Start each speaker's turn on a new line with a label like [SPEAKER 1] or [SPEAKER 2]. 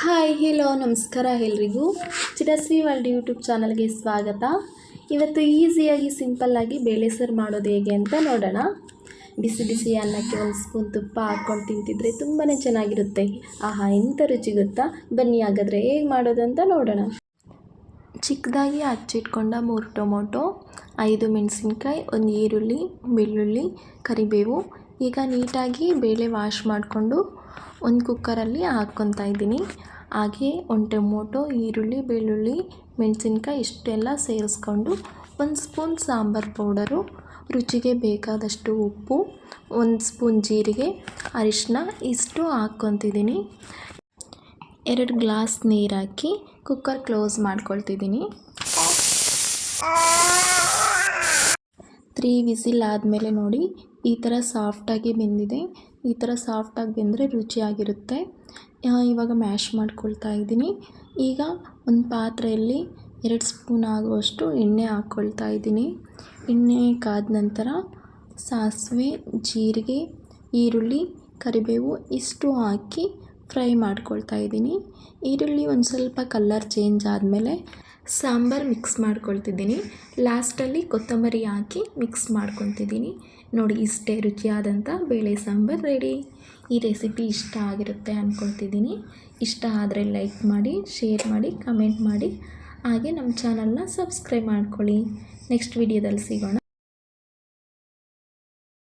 [SPEAKER 1] Hi hello ನಮಸ್ಕಾರ ಎಲ್ರಿಗೂ. ಚಿರಸ್ವಿ world YouTube ಚಾನಲ್ಗೆ ಸ್ವಾಗತ. ಇವತ್ತು ಈಸಿಯಾಗಿ ಸಿಂಪಲ್ಲಾಗಿ ಬೇಳೆ ಸರ್ ಮಾಡೋದು ಹೇಗೆ ಅಂತ ನೋಡೋಣ. ಬಿಸಿ ಬಿಸಿ ಅನ್ನಕ್ಕೆ ಒಂದು ಸ್ಪೂನ್ ತುಪ್ಪ ಹಾಕ್ಕೊಂಡು ತಿಂತಿದ್ರೆ ತುಂಬಾ ಚೆನ್ನಾಗಿರುತ್ತೆ. ಆಹಾ ಎಂಥ ರುಚಿ ಗೊತ್ತಾ? ಬನ್ನಿ, ಹಾಗಾದರೆ ಹೇಗೆ ಮಾಡೋದು ಅಂತ ನೋಡೋಣ. ಚಿಕ್ಕದಾಗಿ ಹಚ್ಚಿಟ್ಕೊಂಡ ಮೂರು ಟೊಮೊಟೊ, ಐದು ಮೆಣಸಿನ್ಕಾಯಿ, ಒಂದು ಈರುಳ್ಳಿ, ಬೆಳ್ಳುಳ್ಳಿ, ಕರಿಬೇವು. ಈಗ ನೀಟಾಗಿ ಬೇಳೆ ವಾಶ್ ಮಾಡಿಕೊಂಡು ಒಂದು ಕುಕ್ಕರಲ್ಲಿ ಹಾಕ್ಕೊತಾ ಇದ್ದೀನಿ. ಹಾಗೆ ಒಂದು ಟೊಮೊಟೊ ಈರುಳ್ಳಿ, ಬೆಳ್ಳುಳ್ಳಿ, ಮೆಣಸಿನ್ಕಾಯಿ ಇಷ್ಟೆಲ್ಲ ಸೇರಿಸ್ಕೊಂಡು ಒಂದು ಸ್ಪೂನ್ ಸಾಂಬಾರು ಪೌಡರು, ರುಚಿಗೆ ಬೇಕಾದಷ್ಟು ಉಪ್ಪು, ಒಂದು ಸ್ಪೂನ್ ಜೀರಿಗೆ ಅರಿಶಿನ ಇಷ್ಟು ಹಾಕ್ಕೊತಿದ್ದೀನಿ. ಎರಡು ಗ್ಲಾಸ್ ನೀರು ಹಾಕಿ ಕುಕ್ಕರ್ ಕ್ಲೋಸ್ ಮಾಡ್ಕೊಳ್ತಿದ್ದೀನಿ. ತ್ರೀ ವಿಸಿಲ್ ಆದಮೇಲೆ ನೋಡಿ ಈ ಥರ ಸಾಫ್ಟಾಗಿ ಬೆಂದಿದೆ. ಈ ಥರ ಸಾಫ್ಟಾಗಿ ಬೆಂದರೆ ರುಚಿಯಾಗಿರುತ್ತೆ. ಇವಾಗ ಮ್ಯಾಶ್ ಮಾಡ್ಕೊಳ್ತಾ ಇದ್ದೀನಿ. ಈಗ ಒಂದು ಪಾತ್ರೆಯಲ್ಲಿ ಎರಡು ಸ್ಪೂನ್ ಆಗುವಷ್ಟು ಎಣ್ಣೆ ಹಾಕ್ಕೊಳ್ತಾ ಇದ್ದೀನಿ. ಎಣ್ಣೆ ಕಾದ ನಂತರ ಸಾಸಿವೆ, ಜೀರಿಗೆ, ಈರುಳ್ಳಿ, ಕರಿಬೇವು ಇಷ್ಟು ಹಾಕಿ ಫ್ರೈ ಮಾಡ್ಕೊಳ್ತಾ ಇದ್ದೀನಿ. ಈರುಳ್ಳಿ ಒಂದು ಸ್ವಲ್ಪ ಕಲ್ಲರ್ ಚೇಂಜ್ ಆದಮೇಲೆ ಸಾಂಬಾರು ಮಿಕ್ಸ್ ಮಾಡ್ಕೊಳ್ತಿದ್ದೀನಿ. ಲಾಸ್ಟಲ್ಲಿ ಕೊತ್ತಂಬರಿ ಹಾಕಿ ಮಿಕ್ಸ್ ಮಾಡ್ಕೊತಿದ್ದೀನಿ ನೋಡಿ, ಇಷ್ಟೇ ರುಚಿಯಾದಂಥ ಬೇಳೆ ಸಾಂಬಾರು ರೆಡಿ. ಈ ರೆಸಿಪಿ ಇಷ್ಟ ಆಗಿರುತ್ತೆ ಅಂದ್ಕೊಳ್ತಿದ್ದೀನಿ ಇಷ್ಟ ಆದರೆ ಲೈಕ್ ಮಾಡಿ, ಶೇರ್ ಮಾಡಿ, ಕಮೆಂಟ್ ಮಾಡಿ. ಹಾಗೆ ನಮ್ಮ ಚಾನಲ್ನ ಸಬ್ಸ್ಕ್ರೈಬ್ ಮಾಡ್ಕೊಳ್ಳಿ. ನೆಕ್ಸ್ಟ್ ವಿಡಿಯೋದಲ್ಲಿ ಸಿಗೋಣ.